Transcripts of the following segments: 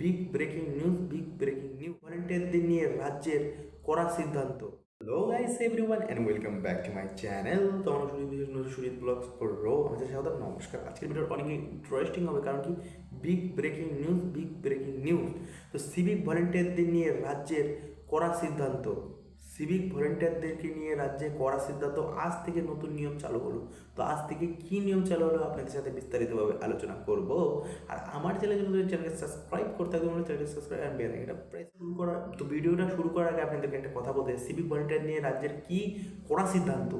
Big breaking news big breaking news ভলেন্টিয়ারদের নিয়ে রাজ্যের কড়া সিদ্ধান্ত। Hello guys everyone and welcome back to my channel তোমরা সুরিত সুরিত ব্লগস রো আমাদের সাথে নমস্কার। আজকের ভিডিওটা অনেক ইন্টারেস্টিং হবে কারণ কি? Big breaking news big breaking news তো সিভিক ভলেন্টিয়ারদের নিয়ে রাজ্যের কড়া সিদ্ধান্ত। সিভিক ভলেন্টিয়ারদেরকে নিয়ে রাজ্যে করা সিদ্ধান্ত আজ থেকে নতুন নিয়ম চালু হলো তো আজ থেকে কি নিয়ম চালু হলো আপনাদের সাথে বিস্তারিতভাবে আলোচনা করব। আর আমার চ্যানেলে যদি চ্যানেলকে সাবস্ক্রাইব করতে হবে চ্যানেলকে সাবস্ক্রাইব আর বেল এটা প্রেস শুরু করা তো ভিডিওটা শুরু করার আগে আপনাদেরকে একটা কথা বলতে সিভিক ভলেন্টিয়ার নিয়ে রাজ্যের কি করা সিদ্ধান্ত?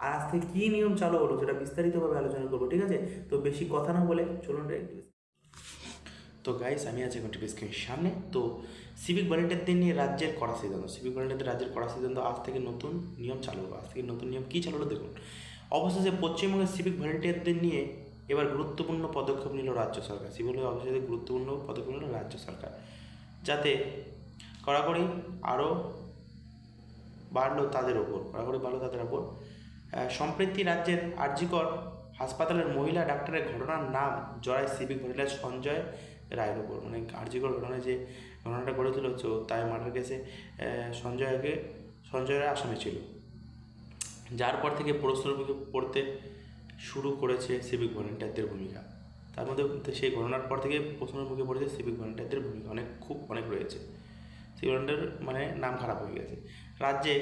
আর আজ থেকে কী নিয়ম চালু হলো সেটা বিস্তারিতভাবে আলোচনা করব, ঠিক আছে? তো বেশি কথা না বলে চলুন তো গাইস আমি আছি এখন টিভি স্ক্রিনের সামনে। তো সিভিক ভলেন্টিয়ারদের নিয়ে রাজ্যের কড়া সিদ্ধান্ত। সিভিক ভলেন্টিয়ারদের রাজ্যের কড়া সিদ্ধান্ত আজ থেকে নতুন নিয়ম চালু হলো আজ থেকে নতুন নিয়ম কী চালু হলো দেখুন। অবশেষে পশ্চিমবঙ্গের সিভিক ভলেন্টিয়ারদের নিয়ে এবার গুরুত্বপূর্ণ পদক্ষেপ নিল রাজ্য সরকার। সিভিক অবশেষে গুরুত্বপূর্ণ পদক্ষেপ নিল রাজ্য সরকার। যাতে কড়াকড়ি আরও বাড়লো তাদের ওপর। কড়াকড়ি বাড়লো তাদের ওপর। সম্প্রতি রাজ্যের আরজিকর হাসপাতালের মহিলা ডাক্তারের ঘটনার নাম জড়ায় সিভিক ভলেন্টিয়ার সঞ্জয় রায়ের ওপর মানে আরজিকর ঘটনায় যে ঘটনাটা ঘটেছিল, তো তাই মার্ডার কেসে সঞ্জয়কে সঞ্জয় রায় আসামি ছিল। যার পর থেকে প্রশ্নের মুখে পড়তে শুরু করেছে সিভিক ভলেন্টিয়ারদের ভূমিকা। তার মধ্যে সেই ঘটনার পর থেকে প্রশ্নের মুখে পড়েছে সিভিক ভলেন্টিয়ারদের ভূমিকা। অনেক, খুব অনেক রয়েছে। সিভিক ভলেন্টিয়ার মানে নাম খারাপ হয়ে গেছে। রাজ্যে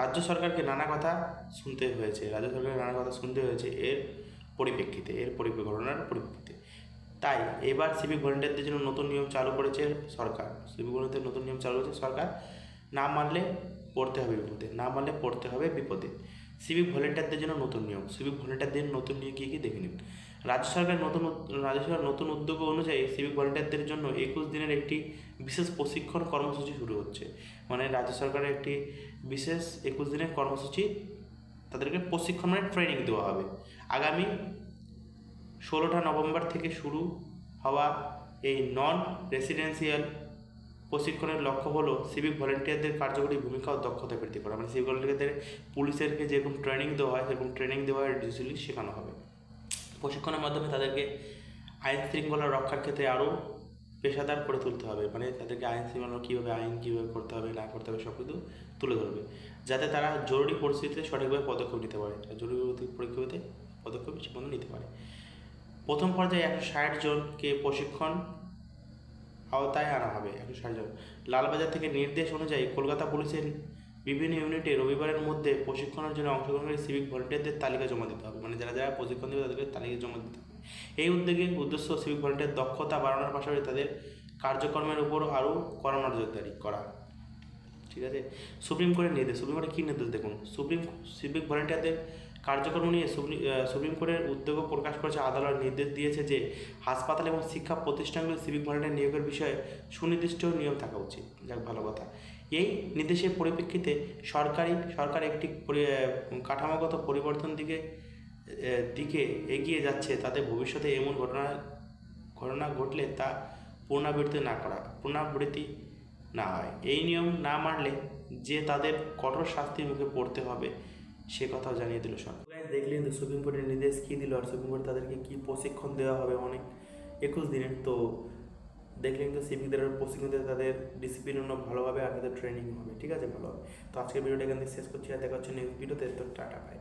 রাজ্য সরকারকে নানা কথা শুনতে হয়েছে, রাজ্য সরকারকে নানা কথা শুনতে হয়েছে এর পরিপ্রেক্ষিতে, এর ঘটনার পরিপ্রেক্ষিতে। তাই এবার সিভিক ভলেন্টিয়ারদের জন্য নতুন নিয়ম চালু করেছে সরকার। সিভিক ভলেন্টিয়ার নতুন নিয়ম চালু করেছে সরকার, না মানলে পড়তে হবে বিপদে, না মানলে পড়তে হবে বিপদে। সিভিক ভলেন্টিয়ারদের জন্য নতুন নিয়ম সিভিক ভলেন্টিয়ারদের নতুন নিয়ম কী কী দেখে নিন। রাজ্য সরকার নতুন রাজ্য সরকার নতুন উদ্যোগ অনুযায়ী সিভিক ভলেন্টিয়ারদের জন্য একুশ দিনের একটি বিশেষ প্রশিক্ষণ কর্মসূচি শুরু হচ্ছে। মানে রাজ্য সরকারের একটি বিশেষ একুশ দিনের কর্মসূচি তাদেরকে প্রশিক্ষণ মানে ট্রেনিং দেওয়া হবে। আগামী ষোলোটা নভেম্বর থেকে শুরু হওয়া এই নন রেসিডেন্সিয়াল প্রশিক্ষণের লক্ষ্য হলো সিভিক ভলেন্টিয়ারদের কার্যকরী ভূমিকা ও দক্ষতা বৃদ্ধি করা। মানে সিভিক ভলেন্টিয়ারদের পুলিশেরকে যেরকম ট্রেনিং দেওয়া হয়, সেরকম ট্রেনিং দেওয়া হয় ডিজিটালি শেখানো হবে। প্রশিক্ষণের মাধ্যমে তাদেরকে আইন শৃঙ্খলা রক্ষার ক্ষেত্রে আরও পেশাদার করে তুলতে হবে। মানে তাদেরকে আইন শৃঙ্খলা কীভাবে আইন, কীভাবে করতে হবে, না করতে হবে সব কিছু তুলে ধরবে। যাতে তারা জরুরি পরিস্থিতিতে সঠিকভাবে পদক্ষেপ নিতে পারে। জরুরি পরিস্থিতিতে পদক্ষেপ ঠিকমতো নিতে পারে। প্রথম পর্যায়ে একশো ষাট জনকে প্রশিক্ষণ আওতায় আনা হবে। একশো ষাট জন। লালবাজার থেকে নির্দেশ অনুযায়ী কলকাতা পুলিশের বিভিন্ন ইউনিটে রবিবারের মধ্যে প্রশিক্ষণের জন্য অংশগ্রহণকারী সিভিক ভলেন্টিয়ারদের তালিকা জমা দিতে হবে। মানে যারা যারা প্রশিক্ষণ দেবে তাদেরকে তালিকা জমা দিতে হবে। এই উদ্যোগে উদ্দেশ্য সিভিক ভলেন্টিয়ার দক্ষতা বাড়ানোর পাশাপাশি তাদের কার্যক্রমের উপর আরও কড়া নজরদারি করা। ঠিক আছে? সুপ্রিম কোর্টের নির্দেশ সুপ্রিম কোর্টের কী নির্দেশ দেখুন? সুপ্রিম সিভিক ভলেন্টিয়ারদের কার্যক্রম নিয়ে সুপ্রিম কোর্টের উদ্যোগও প্রকাশ করেছে, আদালত নির্দেশ দিয়েছে যে হাসপাতাল এবং শিক্ষা প্রতিষ্ঠানগুলি সিভিক ভলেন্টিয়ার নিয়োগের বিষয়ে সুনির্দিষ্ট নিয়ম থাকা উচিত। যাক, ভালো কথা। এই নির্দেশের পরিপ্রেক্ষিতে সরকারি, সরকার একটি কাঠামোগত পরিবর্তন দিকে দিকে এগিয়ে যাচ্ছে, তাতে ভবিষ্যতে এমন ঘটনা ঘটনা ঘটলে তা পুনরাবৃত্তি না করা, পুনরাবৃত্তি না হয়। এই নিয়ম না মানলে যে তাদের কঠোর শাস্তির মুখে পড়তে হবে সে কথাও জানিয়ে দিল সরকার। দেখলেন তো সুপ্রিম কোর্টের নির্দেশ কী দিল আর সুপ্রিম কোর্ট তাদেরকে কী প্রশিক্ষণ দেওয়া হবে অনেক একুশ দিনের। তো দেখলেন তো সিভিকদের প্রশিক্ষণ দিয়ে তাদের ডিসিপ্লিন ভালোভাবে আর তাদের ট্রেনিং হবে। ঠিক আছে, ভালো হবে। তো আজকের ভিডিওটা এখান থেকে শেষ করছি আর দেখা হচ্ছে নেক্সট ভিডিওতে তো। Tata bye